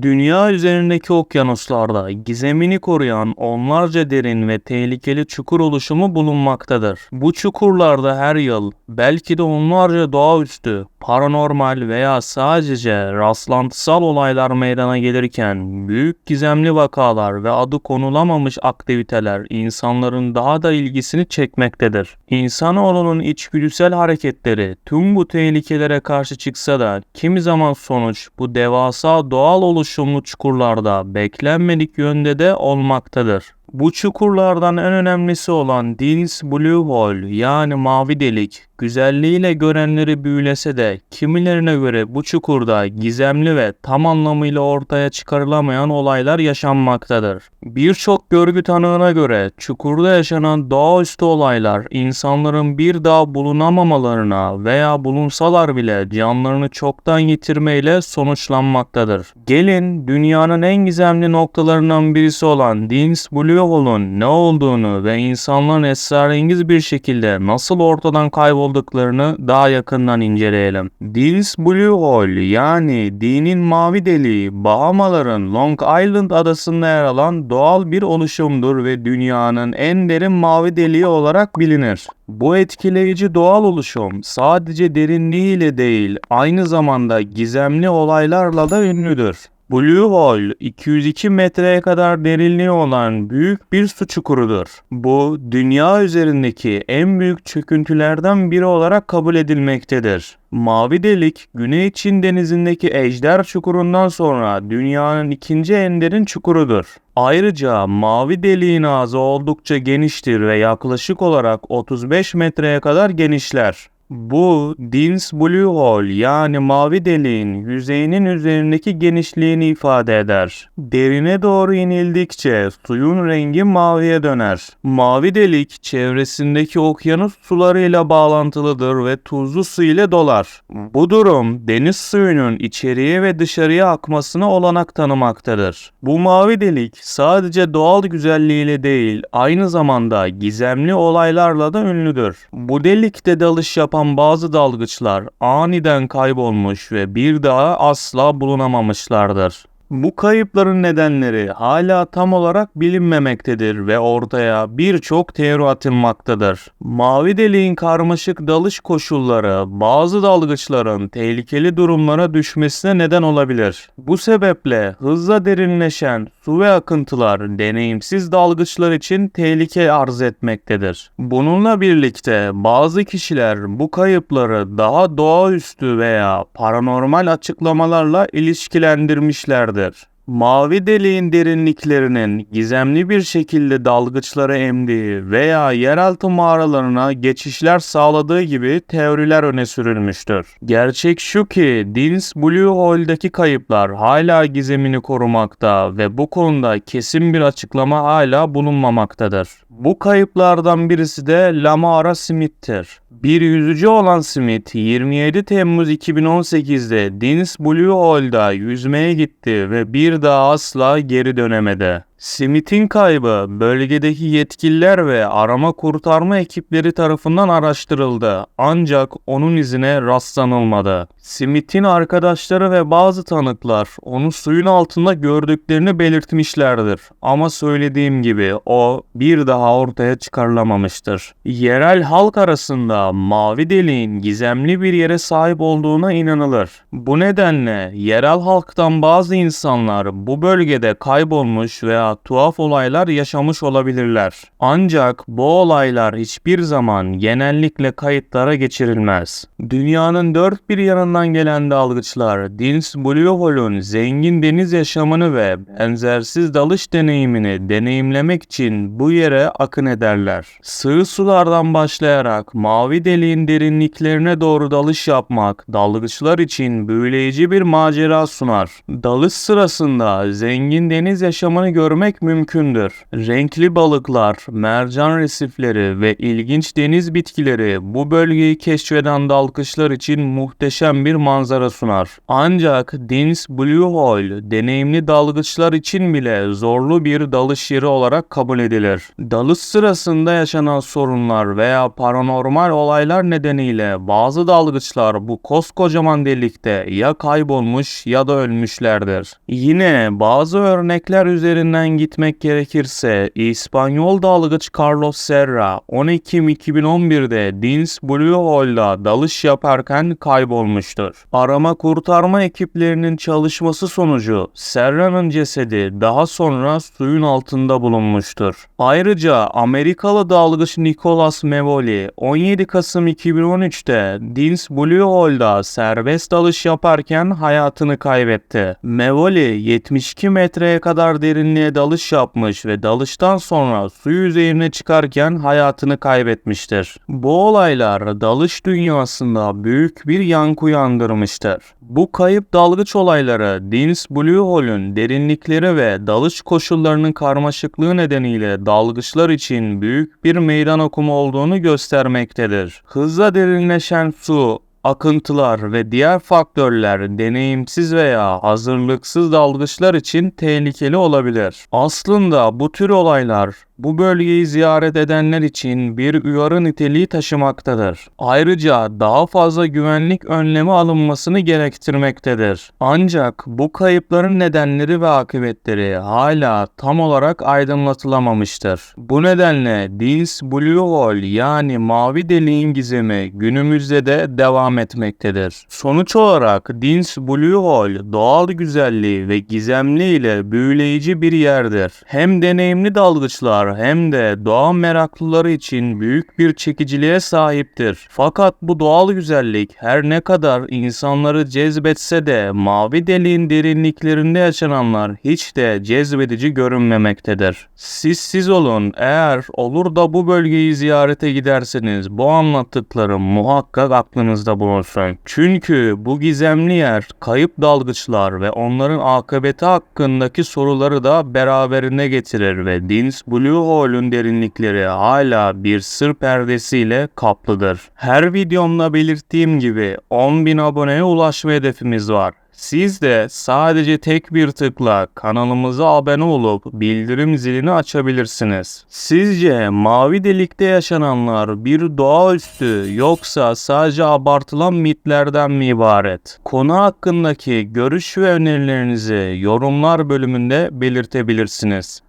Dünya üzerindeki okyanuslarda gizemini koruyan onlarca derin ve tehlikeli çukur oluşumu bulunmaktadır. Bu çukurlarda her yıl belki de onlarca doğaüstü, paranormal veya sadece rastlantısal olaylar meydana gelirken büyük gizemli vakalar ve adı konulamamış aktiviteler insanların daha da ilgisini çekmektedir. İnsanoğlunun içgüdüsel hareketleri tüm bu tehlikelere karşı çıksa da kimi zaman sonuç bu devasa doğal oluşumlu çukurlarda beklenmedik yönde de olmaktadır. Bu çukurlardan en önemlisi olan Dean's Blue Hole yani mavi delik güzelliğiyle görenleri büyülese de kimilerine göre bu çukurda gizemli ve tam anlamıyla ortaya çıkarılamayan olaylar yaşanmaktadır. Birçok görgü tanığına göre çukurda yaşanan doğaüstü olaylar insanların bir daha bulunamamalarına veya bulunsalar bile canlarını çoktan yitirmeyle sonuçlanmaktadır. Gelin dünyanın en gizemli noktalarından birisi olan Dean's Blue Hole'un ne olduğunu ve insanların esrarengiz bir şekilde nasıl ortadan kaybolduklarını daha yakından inceleyelim. Dean's Blue Hole yani dinin mavi deliği Bahamaların Long Island adasında yer alan doğal bir oluşumdur ve dünyanın en derin mavi deliği olarak bilinir. Bu etkileyici doğal oluşum sadece derinliğiyle değil aynı zamanda gizemli olaylarla da ünlüdür. Blue Hole 202 metreye kadar derinliği olan büyük bir su çukurudur. Bu dünya üzerindeki en büyük çöküntülerden biri olarak kabul edilmektedir. Mavi delik Güney Çin denizindeki Ejder çukurundan sonra dünyanın ikinci en derin çukurudur. Ayrıca mavi deliğin ağzı oldukça geniştir ve yaklaşık olarak 35 metreye kadar genişler. Bu Dean's Blue Hole yani mavi deliğin yüzeyinin üzerindeki genişliğini ifade eder. Derine doğru inildikçe suyun rengi maviye döner. Mavi delik çevresindeki okyanus sularıyla bağlantılıdır ve tuzlu su ile dolar. Bu durum deniz suyunun içeriye ve dışarıya akmasına olanak tanımaktadır. Bu mavi delik sadece doğal güzelliğiyle değil aynı zamanda gizemli olaylarla da ünlüdür. Bu delikte dalış yapan bazı dalgıçlar aniden kaybolmuş ve bir daha asla bulunamamışlardır. Bu kayıpların nedenleri hala tam olarak bilinmemektedir ve ortaya birçok teori atılmaktadır. Mavi deliğin karmaşık dalış koşulları bazı dalgıçların tehlikeli durumlara düşmesine neden olabilir. Bu sebeple hızla derinleşen su ve akıntılar deneyimsiz dalgıçlar için tehlike arz etmektedir. Bununla birlikte bazı kişiler bu kayıpları daha doğaüstü veya paranormal açıklamalarla ilişkilendirmişlerdir. Mavi deliğin derinliklerinin gizemli bir şekilde dalgıçları emdiği veya yeraltı mağaralarına geçişler sağladığı gibi teoriler öne sürülmüştür. Gerçek şu ki Dean's Blue Hole'daki kayıplar hala gizemini korumakta ve bu konuda kesin bir açıklama hala bulunmamaktadır. Bu kayıplardan birisi de Lamara Smith'tir. Bir yüzücü olan Smith 27 Temmuz 2018'de Dean's Blue Hole'da yüzmeye gitti ve bir daha asla geri dönemedi. Smith'in kaybı bölgedeki yetkililer ve arama kurtarma ekipleri tarafından araştırıldı ancak onun izine rastlanılmadı. Smith'in arkadaşları ve bazı tanıklar onu suyun altında gördüklerini belirtmişlerdir ama söylediğim gibi o bir daha ortaya çıkarılamamıştır. Yerel halk arasında mavi deliğin gizemli bir yere sahip olduğuna inanılır. Bu nedenle yerel halktan bazı insanlar bu bölgede kaybolmuş veya tuhaf olaylar yaşamış olabilirler. Ancak bu olaylar hiçbir zaman genellikle kayıtlara geçirilmez. Dünyanın dört bir yanından gelen dalgıçlar Dins Blue Hole'un zengin deniz yaşamını ve benzersiz dalış deneyimini deneyimlemek için bu yere akın ederler. Sığ sulardan başlayarak mavi deliğin derinliklerine doğru dalış yapmak dalgıçlar için büyüleyici bir macera sunar. Dalış sırasında zengin deniz yaşamını görmek görmek mümkündür. Renkli balıklar, mercan resifleri ve ilginç deniz bitkileri bu bölgeyi keşfeden dalgıçlar için muhteşem bir manzara sunar. Ancak Dins Blue Hole deneyimli dalgıçlar için bile zorlu bir dalış yeri olarak kabul edilir. Dalış sırasında yaşanan sorunlar veya paranormal olaylar nedeniyle bazı dalgıçlar bu koskocaman delikte ya kaybolmuş ya da ölmüşlerdir. Yine bazı örnekler üzerinden gitmek gerekirse İspanyol dalgıç Carlos Serra 10 Ekim 2011'de Dins Blue Hole'da dalış yaparken kaybolmuştur. Arama kurtarma ekiplerinin çalışması sonucu Serra'nın cesedi daha sonra suyun altında bulunmuştur. Ayrıca Amerikalı dalgıç Nicolas Mevoli 17 Kasım 2013'te Dins Blue Hole'da serbest dalış yaparken hayatını kaybetti. Mevoli 72 metreye kadar derinliğe dalış yapmış ve dalıştan sonra su yüzeyine çıkarken hayatını kaybetmiştir. Bu olaylar dalış dünyasında büyük bir yankı uyandırmıştır. Bu kayıp dalgıç olayları Dins Blue Hole'un derinlikleri ve dalış koşullarının karmaşıklığı nedeniyle dalgıçlar için büyük bir meydan okuma olduğunu göstermektedir. Hızla derinleşen su, akıntılar ve diğer faktörler deneyimsiz veya hazırlıksız dalgıçlar için tehlikeli olabilir. Aslında bu tür olaylar bu bölgeyi ziyaret edenler için bir uyarı niteliği taşımaktadır. Ayrıca daha fazla güvenlik önlemi alınmasını gerektirmektedir. Ancak bu kayıpların nedenleri ve akıbetleri hala tam olarak aydınlatılamamıştır. Bu nedenle Dins Blue Hole yani mavi deliğin gizemi günümüzde de devam etmektedir. Sonuç olarak Dins Blue Hole doğal güzelliği ve gizemli ile büyüleyici bir yerdir. Hem deneyimli dalgıçlar hem de doğa meraklıları için büyük bir çekiciliğe sahiptir. Fakat bu doğal güzellik her ne kadar insanları cezbetse de mavi deliğin derinliklerinde yaşananlar hiç de cezbedici görünmemektedir. Siz siz olun eğer olur da bu bölgeyi ziyarete giderseniz bu anlattıklarım muhakkak aklınızda bulunsun. Çünkü bu gizemli yer kayıp dalgıçlar ve onların akıbeti hakkındaki soruları da beraberine getirir ve Dins Blue Hole'un derinlikleri hala bir sır perdesiyle kaplıdır. Her videomda belirttiğim gibi 10.000 aboneye ulaşma hedefimiz var. Siz de sadece tek bir tıkla kanalımıza abone olup bildirim zilini açabilirsiniz. Sizce mavi delikte yaşananlar bir doğaüstü yoksa sadece abartılan mitlerden mi ibaret? Konu hakkındaki görüş ve önerilerinizi yorumlar bölümünde belirtebilirsiniz.